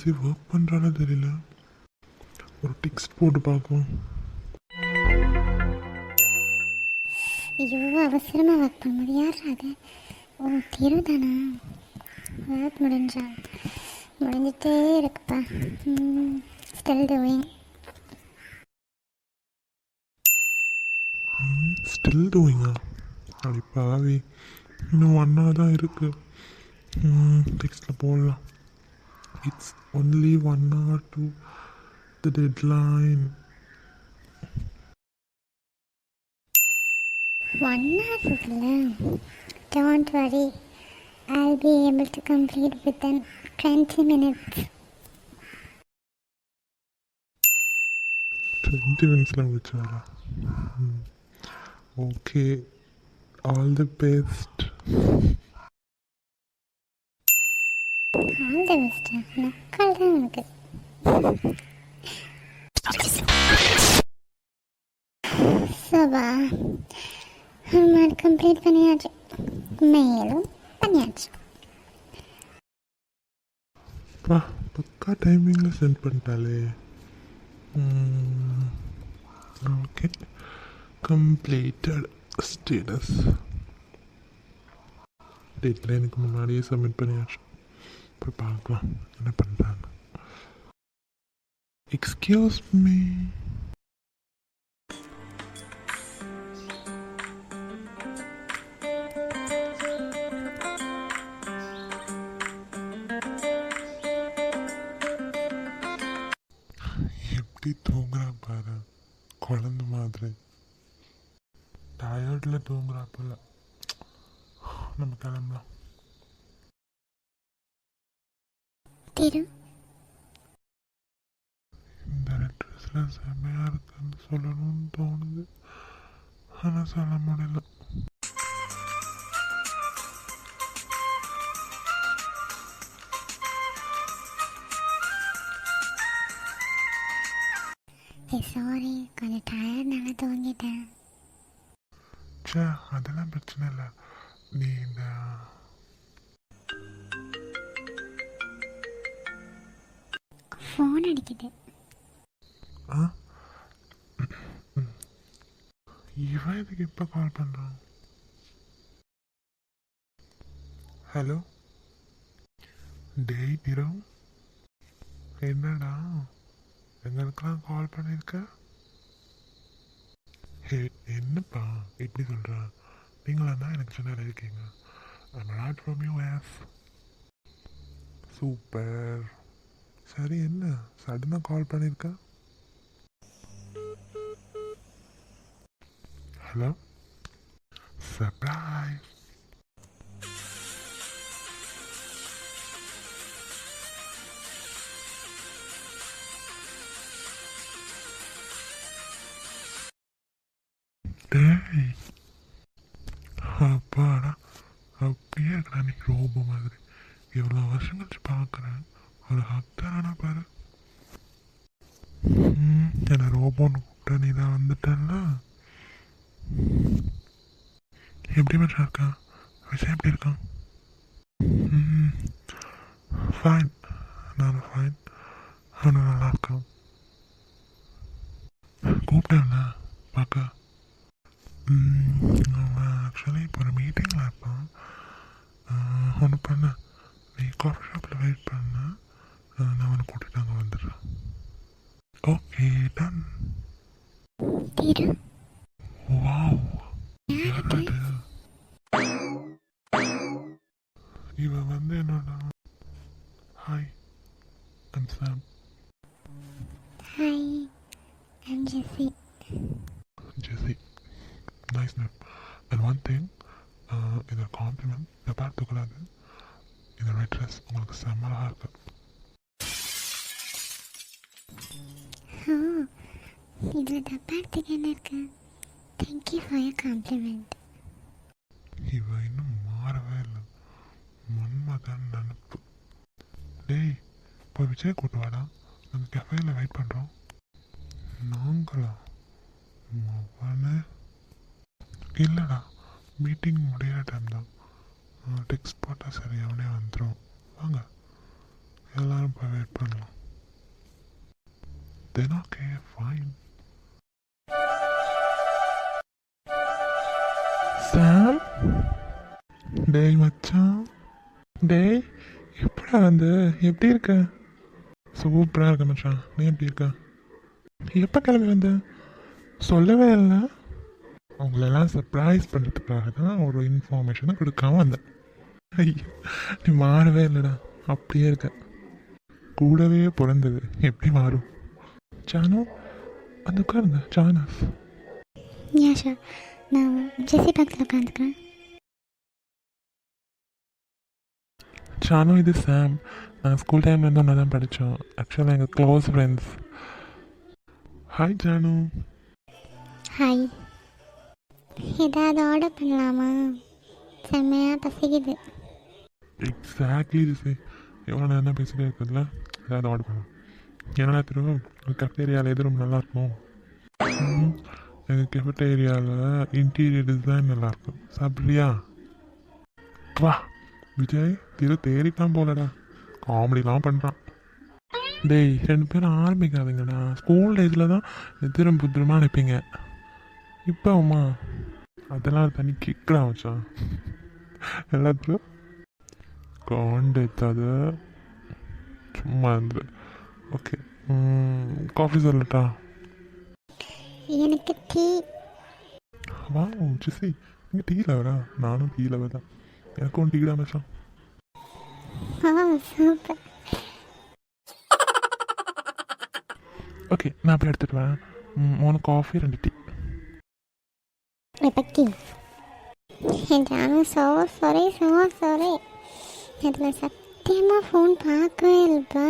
துளசி work பண்ணுறான்னு தெரியல. ஒரு டெக்ஸ்ட் போட்டு பார்க்கும் ஐயோ அவசரமாக ஒர்க் பண்ணும்போது யார் அது? ஓ திரு தானா ஒர்க் முடிஞ்சா முடிஞ்சிட்டே இருக்குப்பா. ஸ்டில் டூயிங் ஸ்டில் டூயிங்கா அப்படி பாவி இன்னும் ஒன் ஹவர் தான் இருக்குது டெக்ஸ்ட்டில் போடலாம். It's only one hour to the deadline one hour இருக்குல்ல don't worry I'll be able to complete within 20 minutes. Twenty மினிட்ஸில் முடிச்சாரா okay all the best All வச்சிட்டேன் பெஸ்ட் தான் எனக்கு சோபா ஹோம்ஒர்க் கம்ப்ளீட் பண்ணியாச்சு மேலும் பண்ணியாச்சு பா பக்கா டைமிங்கில் சென்ட் பண்ணிட்டாலே ஓகே கம்ப்ளீட்டட் ஸ்டேட்டஸ் டெட்லைனுக்கு முன்னாடியே சப்மிட் பண்ணியாச்சு போய் பார்க்கலாம். என்ன பண்ணுறாங்க எக்ஸ்கியூஸ் மீ எப்படி தூங்குறான் பாரு. குழந்த மாதிரி. டயர்டில் தூங்குறா போல. நம்ம கிளம்பலாம். திரு இந்த ட்ரெஸ்ஸில் செம்மையாக இருக்குன்னு சொல்லணும்னு தோணுது. ஆனால் சொல்ல முடியல. சாரி கொஞ்சம் டயர்ட்னால தூங்கிட்டேன். ச்சே அதெல்லாம் பிரச்சனை இல்லை. நீ இந்த ஃபோன் அடிக்குது. ஆ? இவன் இதுக்கு எப்போ கால் பண்ணுறான் ஹலோ டேய் நிரவ் என்னடா? எங்களுக்கெல்லாம் கால் பண்ணியிருக்க ஹே என்னப்பா? எப்படி சொல்கிறா நீங்களா தான் எனக்கு சொன்ன இருக்கீங்க. I'm not from US super சரி என்ன? சடனாக கால் பண்ணியிருக்கா ஹலோ சர்ப்ரைஸ் டேய் அப்பாடா அப்படியே இருக்கடா நீ ரோபோ மாதிரி எவ்வளோ வருஷம் கழிச்சு பார்க்குறேன் ஒரு ஹக் தரானா பாரு ம், என்னை ரோபோன்னு கூப்பிட்ட நீ தான் வந்துட்டேன்ல? எப்படி மச்சா இருக்கான் விஷயம் எப்படி இருக்கான்? ஃபைன் நான் ஃபைன் அவனும் நல்லா இருக்கான். கூப்பிட்டேன்ல பார்க்க. அவன் ஆக்சுவலி இப்போ ஒரு மீட்டிங்கில் இருப்பான். ஒன்று பண்ண. நீ காஃபி ஷாப்பில் வெயிட் பண்ண. நான் அவனை கூட்டிட்டு அங்கே வந்துடுறேன். ஓகே டன் திரு வாவ் இது? யாரது இவன் வந்து என்னோட hi I'm Sam hi I'm Jessie Jessie nice name and one thing இதோட காம்ப்ளிமெண்ட் இதை பார்த்துக்கூடாது இதோட ட்ரெஸ் உங்களுக்கு செம்மலாக இருக்கு ஓ இதில் தப்பாக என்ன இருக்கு? தேங்க்யூ ஃபார் யர் காம்ப்ளிமெண்ட் இவ இன்னும் மாறவே இல்லை. மன்மதன் நினப்பு டேய் இப்போ விஜய் கூட்டு வாடா. நம்ம கஃபேல வெயிட் பண்ணுறோம் நாங்களா? அவனு இல்லைடா மீட்டிங் முடியாத டைம் தான். டெக்ஸ்ட் போட்டால் சரி அவனே வந்துடும் வாங்க. எல்லாரும் போய் வெயிட் பண்ணலாம். தென் ஓகே ஃபைன் சாம் டேய் மச்சான். டேய் எப்படா வந்து? எப்படி இருக்க? சூப்பராக இருக்க மச்சான். நீ எப்படி இருக்க? எப்போ கிளம்பி வந்த? சொல்லவே இல்லை. உங்களெல்லாம் சர்ப்ரைஸ் பண்ணுறதுக்காக தான் ஒரு இன்ஃபர்மேஷனை கொடுக்காம வந்தேன். ஐயோ நீ மாறவே இல்லைடா. அப்படியே இருக்க. கூடவே பிறந்தது. எப்படி மாறும்? ஜானு அந்த உட்காருங்க ஜானஸ் யா ஷா நான் ஜெஸி பக்கத்தில் உட்காந்துக்கிறேன். ஜானு இது சாம் நாங்கள் ஸ்கூல் டைம்லேருந்து ஒன்றா தான் படித்தோம் ஆக்சுவலாக எங்கள் close friends hi Janu hi ஏதாவது ஆர்டர் பண்ணலாமா? செம்மையாக பசிக்குது. எக்ஸாக்ட்லி திஸ் எவ்வளோ நேரம் பேசிட்டே இருக்குதுல்ல? ஏதாவது ஆர்டர் பண்ணலாம். என்னடா தெரியும் கஃபேரியாவில் எது ரொம்ப நல்லாயிருக்கும். ம், எங்கள் கெஃபட்டேரியாவில் இன்டீரியர் டிசைன் நல்லாயிருக்கும். சாப்பிட்றியா? வா. விஜய் திரு தேடிட்டான் போலடா. காமெடிலாம் பண்ணுறான் டேய் ரெண்டு பேரும் ஆரம்பிக்காதீங்கடா. ஸ்கூல் டேஸில் தான் எதிரும் புத்திரமா நினைப்பீங்க இப்போ அம்மா அதெல்லாம் தனி கிக்கடா வச்சான் எல்லாத்துக்கும். காண்டது சும்மா இருந்துரு. ஓகே. காஃபி சொல்லட்டா? எனக்கு டீ. வா ஜிசி நீங்கள் டீ லவரா? நானும் டீ லவர் தான். எனக்கும் டீ தான் மச்சான். சூப்பர். ஓகே நான் போய் எடுத்துகிட்டு வரேன். மூணு காஃபி ரெண்டு டீ. இப்போ டீ. என் Janu so sorry so sorry சத்தியமாக ஃபோன் பார்க்கவே இல்லைப்பா.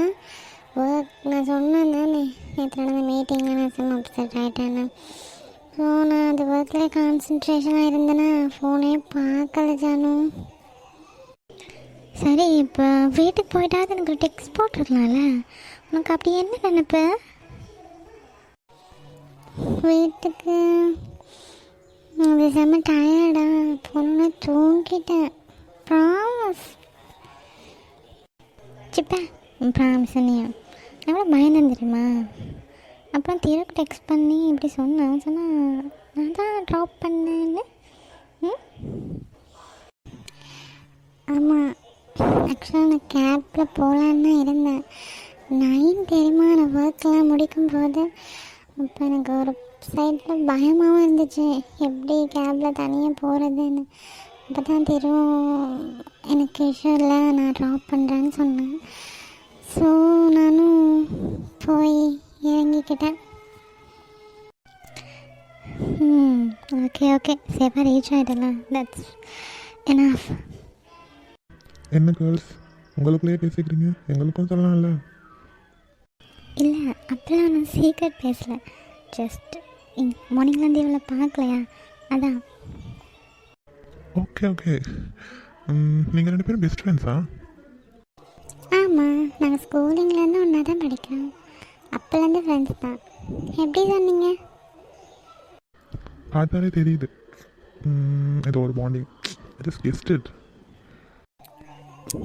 நான் சொன்னேன் தானே நேற்று நடந்த மீட்டிங்கில் நான் செம்ம அப்செட் ஆகிட்டேன்னு ஸோ நான் அது ஒர்க்கில் கான்சன்ட்ரேஷனாக இருந்தேன்னா ஃபோனே பார்க்கல ஜானு. சரி இப்போ வீட்டுக்கு போயிட்டாவது எனக்கு டெக்ஸ்ட் போட்டுருக்கலாம்ல? உனக்கு அப்படி என்ன நினைப்பு? வீட்டுக்கு. அது செம்ம டயர்டா பொண்ணு தூங்கிட்டேன். ப்ராமிஸ் சிப்பா ப்ராமிஸ் நீ எவ்வளோ பயந்தேன் தெரியுமா? அப்புறம் திருக்கு டெக்ஸ்ட் பண்ணி இப்படி சொன்னேன் சொன்னால் நான் தான் ட்ராப் பண்ணேன்னு. ம்? ஆமாம் ஆக்சுவலாக நான் கேப்பில் போகலான்னு தான் இருந்தேன். நைன் தெரியுமா? நான் ஒர்க்லாம் முடிக்கும் போது அப்போ எனக்கு ஒரு சைடில் பயமாகவும் இருந்துச்சு. எப்படி கேபில் தனியாக போகிறதுன்னு அப்போ தான் தெரியும். எனக்கு இஷ்யூ இல்லை நான் ட்ராப் பண்ணுறேன்னு சொன்னேன். ஸோ நானும் போய் இறங்கிக்கிட்டேன். ஓகே ஓகே சேஃபாக ரீச் ஆகிடலாம் தட்ஸ் enough. என்ன கேர்ள்ஸ் உங்களுக்குள்ளேயே பேசிக்கிறீங்க? எங்களுக்கும் சொல்லலாம்ல? இல்லை அப்பெல்லாம் நான் சீக்கிரம் பேசல. ஜஸ்ட் மார்னிங்லேருந்து இவளை பார்க்கலையா? அதான். ஓகே ஓகே நீங்கள் ரெண்டு பேரும் பெஸ்ட் ஃப்ரெண்ட்ஸா ஆமாம் நாங்கள் ஸ்கூலிங்லேருந்து ஒன்றா தான் படிக்கிறோம். அப்போலேருந்து ஃப்ரெண்ட்ஸ் தான். எப்படி சொன்னீங்க பார்த்தாலே தெரியுது. இது ஒரு பாண்டிங் ஜஸ்ட் கெஸ்டட்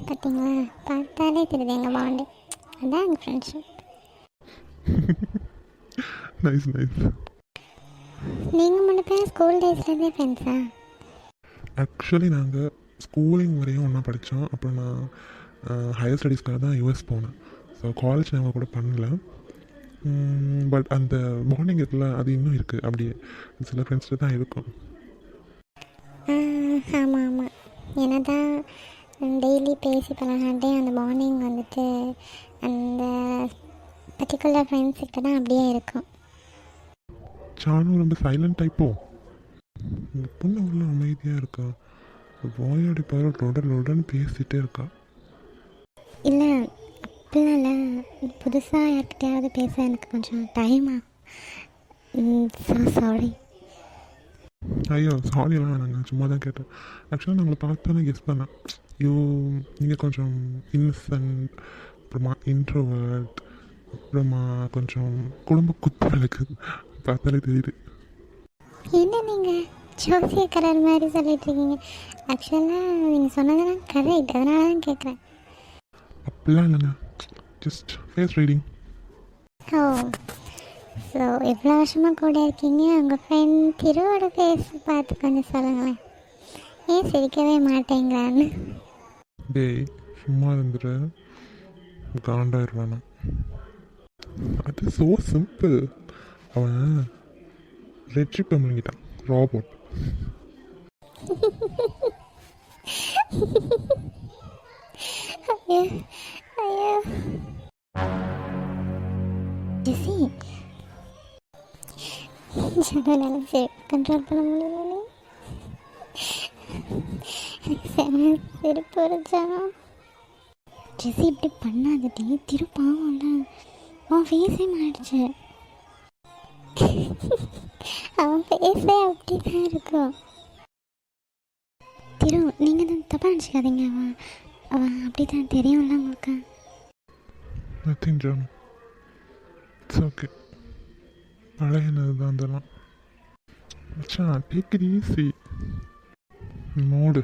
பார்த்தீங்களா? பார்த்தாலே தெரியுது எங்கள் பாண்டு அதான் எங்கள் ஃப்ரெண்ட்ஷிப் நைஸ் நைஸ் நீங்கள் மட்டும் பேர் ஸ்கூல் டேஸ்லேருந்தே ஃப்ரெண்ட்ஸா ஆக்சுவலி நாங்கள் ஸ்கூலிங் வரையும் ஒன்றா படித்தோம் அப்புறம் நான் ஹையர் ஸ்டடீஸ்க்காக தான் யூஎஸ் போனேன். ஸோ காலேஜ் நாங்கள் கூட பண்ணல. பட் அந்த பாண்டிங் இருக்குல்ல அது இன்னும் இருக்குது அப்படியே சில ஃப்ரெண்ட்ஸ்ட்டு தான் இருக்கும். ஆமாம் ஆமாம் ஏன்னா தான் டெய்லி பேசி பழகாண்டே அந்த பாண்டிங் வந்துட்டு அந்த பர்டிகுலர் ஃப்ரெண்ட்ஸுக்கிட்ட தான் அப்படியே இருக்கும். சானும் ரொம்ப சைலண்ட் டைப்போ இந்த பொண்ணு உள்ள அமைதியாக இருக்கா? வாயோட பாரு லொட லொடன்னு பேசிகிட்டே இருக்கா? இல்லை அப்படிலாம் இல்லை. புதுசாக யார்கிட்டயாவது பேச எனக்கு கொஞ்சம் டைமா சாரி ஐயோ சாரிலாம் நாங்கள் சும்மா தான் கேட்டேன். ஆக்சுவலாக நம்மளை பார்த்தோன்னே கெஸ் பண்ணேன். ஐயோ நீங்கள் கொஞ்சம் இன்னசென்ட் அப்புறமா இன்ட்ரோவர்ட் அப்புறமா கொஞ்சம் குடும்ப குத்து விளக்கு பார்த்தாலே தெரியுது. என்ன நீங்கள் ஜோசியக்காரர் மாதிரி சொல்லிட்டு இருக்கீங்க. ஆக்சுவலாக நீங்கள் சொன்னதெல்லாம் கரெக்ட் அதனால தான் கேட்குறேன் அப்படிலாம் இல்லைங்க just face reading oh so இவ்வளோ வருஷமாக கூட இருக்கீங்க? உங்கள் ஃப்ரெண்ட் திருவோட ஃபேஸ் பார்த்து கொஞ்சம் சொல்லுங்களேன். ஏன் சிரிக்கவே மாட்டேங்கிறான்னு டேய் சும்மா இருந்துரு. காண்டாயிருவானா. அது ஸோ சிம்பிள் அவன் ரெட்ஜி பண்ணிக்கிட்டான் ராபோட் ஐயோ ஐயோ. ஜெசி. சரி கண்ட்ரோல் பண்ண முடியல செம சிரிப்பு வருச்சா ஜெசி இப்படி பண்ணாதடி திருப்பாவும்ல அவன் ஃபேஸே மாறிடுச்சு. அவன் ஃபேஸே அப்படி தான் இருக்கும். திரு நீங்கள் தான் தப்பாக நினச்சிக்காதீங்க அவன். அப்படி தான் தெரியும்ல உங்களுக்கு. நத்திங் ஜானு இட்ஸ் ஓகே பழையனது தான் அதெல்லாம். மச்சான் டேக் இட் ஈஸி மோடு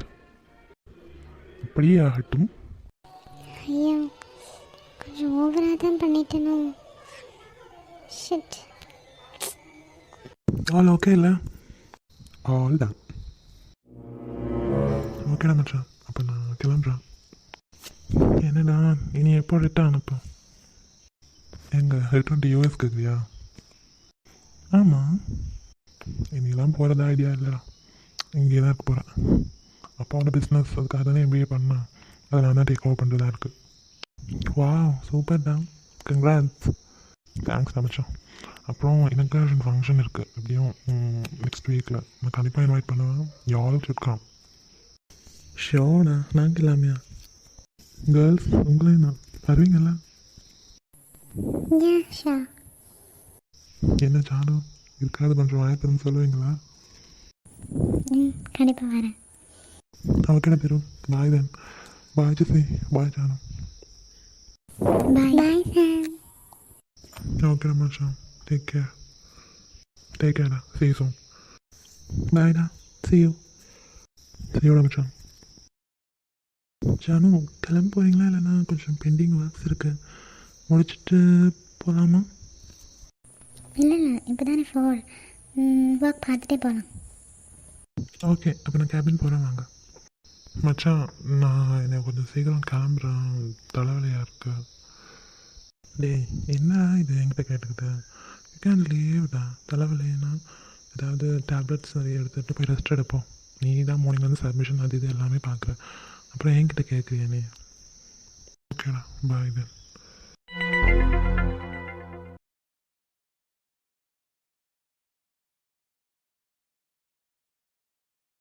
அப்படியே ஆகட்டும். ஐயா கொஞ்சம் ஓவராக தான் பண்ணிட்டேனோ. ஷிட் ஆல் ஓகே இல்லை? ஆல் தான் ஓகேடா மச்சான். அப்போ நான் கிளம்புறேன். என்னடா இனி எப்போ ரிட்டர்ன் அனுப்பும்? எங்க ரிட்டர்ன் டு யூஎஸ் கேக்குறியா? ஆமாம் இனிலாம் போகிறதா ஐடியா இல்லைடா. இங்கே தான் இருக்க போகிறேன் அப்பாவோட பிஸ்னஸ் அதுக்காக தானே எம்பிஏ பண்ணேன் அதை நான் தான் டேக் ஓவர் பண்ணுறதா இருக்குது வா சூப்பர் தான் கங்க்ராட்ஸ் தேங்க்ஸ் மச்சான். அப்புறம் எனக்கு ரெண்டு ஃபங்க்ஷன் இருக்குது எப்படியும் நெக்ஸ்ட் வீக்கில் நான் கண்டிப்பாக இன்வைட் பண்ணுவேன். யால் இருக்கான் ஷோடா நாங்கள் இல்லாமையா கேர்ள்ஸ் உங்களையும் நான் வருவீங்கல்ல யா ஷா என்ன ஜானு இருக்காது கொஞ்சம் வாயத்திறந்து சொல்லுவீங்களா? கண்டிப்பாக வரேன். அவக்கிட்ட பேரும் bye then bye Jessie bye Janu. Bye bye sir okay மச்சான் டேக் கேர் டேக் கேர்டா see you soon. பாய்டா see you. See you மச்சான் ஜானு கிளம்ப போகிறீங்களா இல்லைன்னா கொஞ்சம் பெண்டிங் ஒர்க்ஸ் இருக்குது முடிச்சுட்டு போகலாமா இல்லை இல்லை. இப்போ தானே ஃபோர் ஒர்க் பார்த்துட்டே போகலாம் ஓகே அப்போ நான் கேபின் போகிறேன் வாங்க. மச்சான் நான் என்னை கொஞ்சம் சீக்கிரம் கிளம்புறேன். தலைவலியாக இருக்கு. டேய் என்ன இது? என்கிட்ட கேட்டுக்கிட்டு யூ கேன் லீவ்டா தலைவலின்னா ஏதாவது டேப்லெட்ஸ் நிறைய எடுத்துகிட்டு போய் ரெஸ்ட் எடுப்போம். நீ தான் மார்னிங் வந்து சப்மிஷன் அது இது எல்லாமே பார்க்குற. அப்புறம் என்கிட்ட கேட்குறியா நீ? ஓகேடா பாய் தென்